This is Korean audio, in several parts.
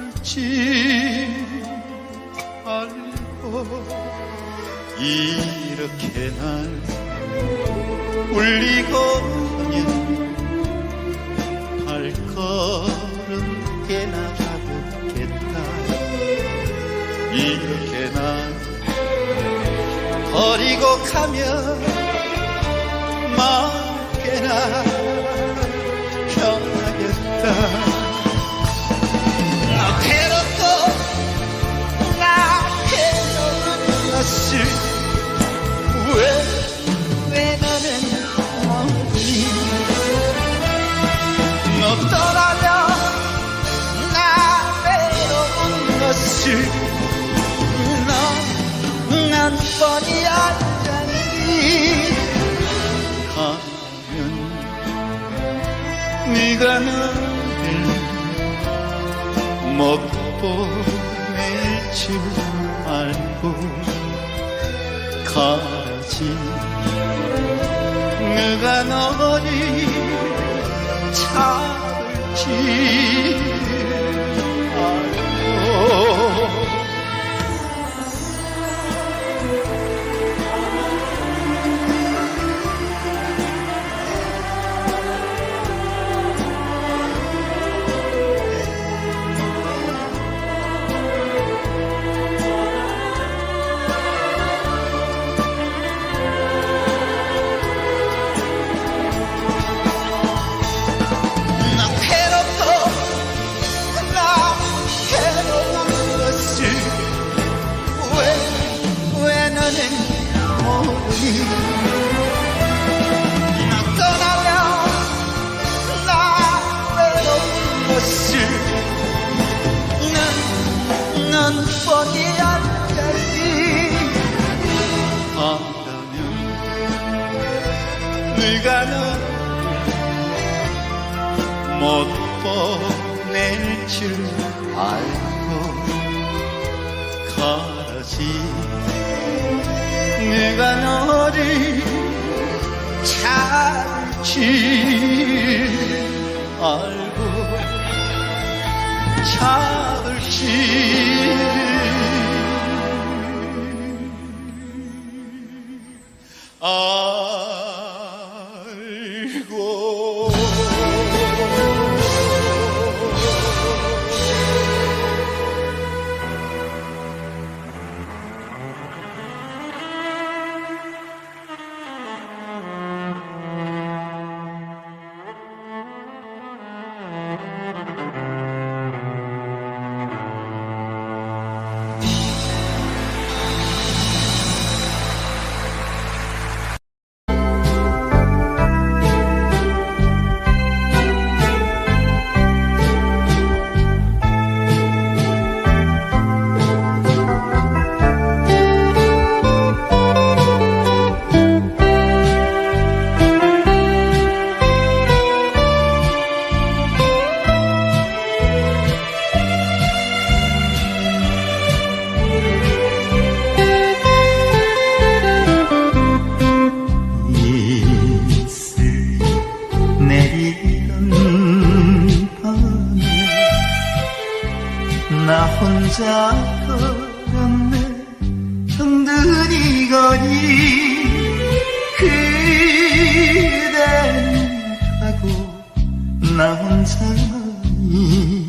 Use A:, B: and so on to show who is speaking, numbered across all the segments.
A: 잡을지 알고 이렇게 날 울리고는 발걸음 깨나 가볍겠다. 이렇게 날 버리고 가면 마음께나 못 보낼 줄 알고 가지. 누가 너를 잡을지 너못 보낼 줄 알고 가지. 내가 너를 찾지 알고 찾을지 알 그댄 가고 나 혼자니 그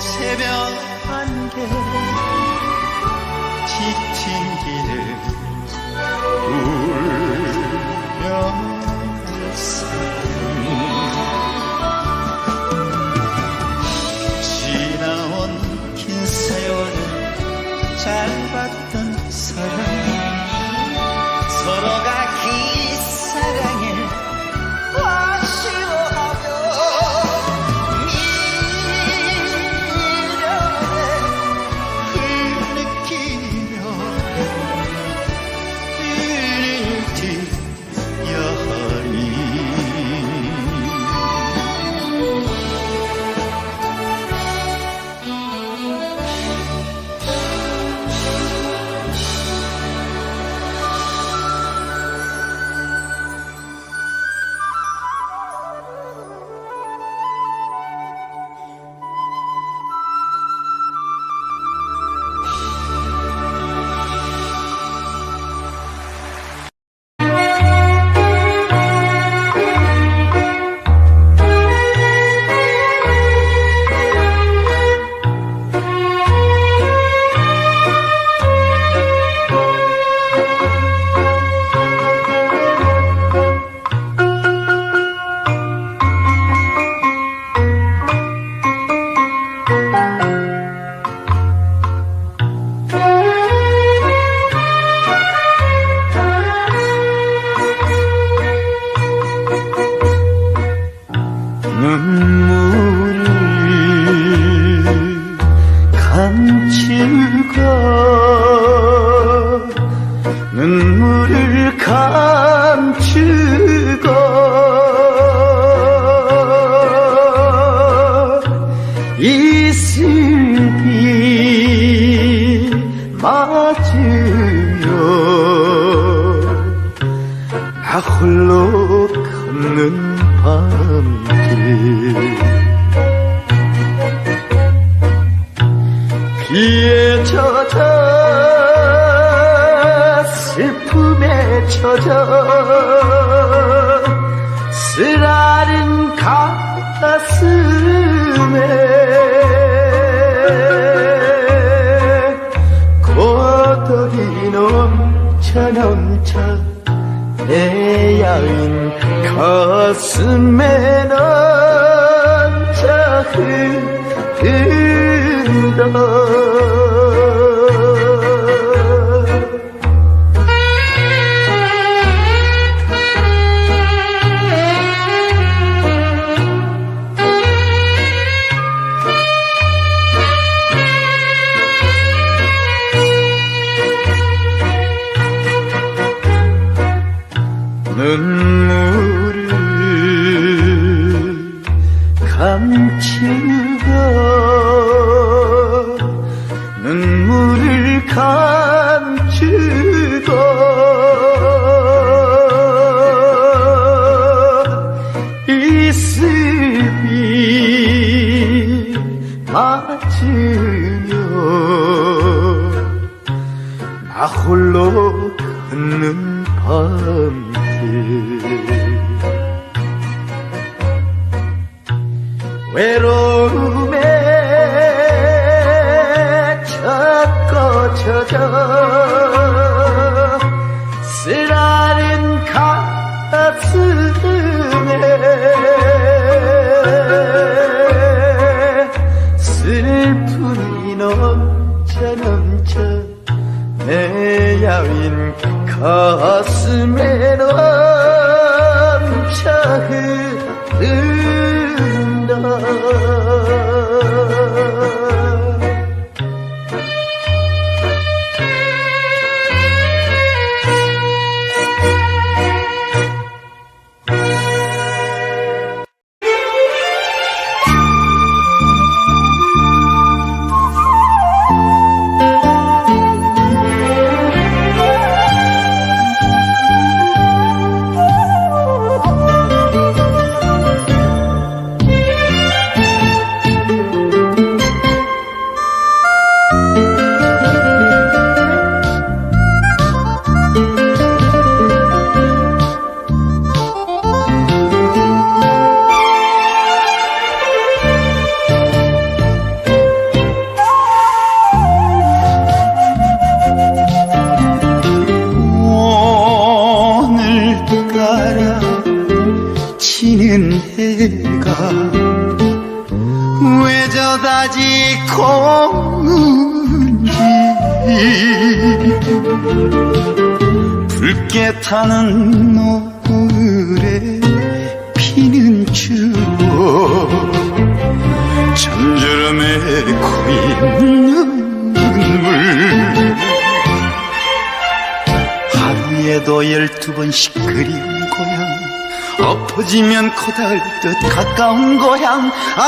A: 새벽 안개 걷는 밤길. 비에 젖어 슬픔에 젖어 쓰라린 가슴에 고독이 넘쳐 넘쳐 내 야윈 가슴에 넘쳐 흐른다 눈물을 감추 걷는 밤길. 외로움에 젖고 젖어 내 야윈 가 타는 노을에 피는 추억 잠저름에 고인 눈물. 하루에도 열두 번씩 그리운 고향 엎어지면 커다을 듯 가까운 고향. 아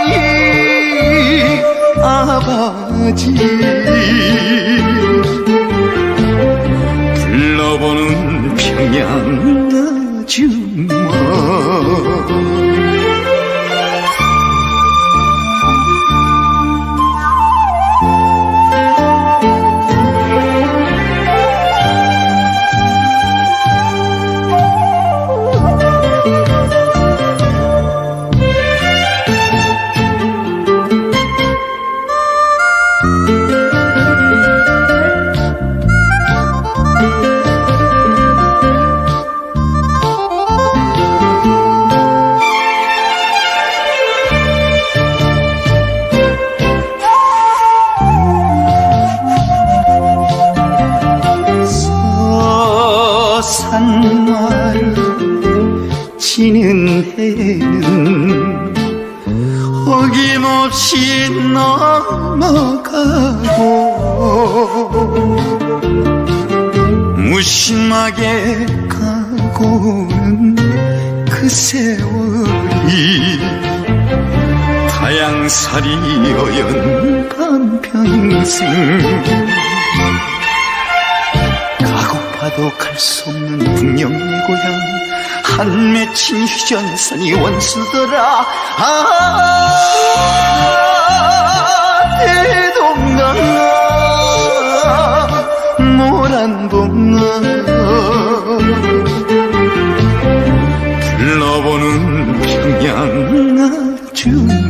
A: 오마니 아 버지 불러보는 평양 아줌마 가고 오는 그 세월이 다양살이 여연 반평생 가고파도 갈 수 없는 북녘내 고향 한 맺힌 휴전선이 원수더라. 아 대동강아 모란동강아 들러보는 평양 아주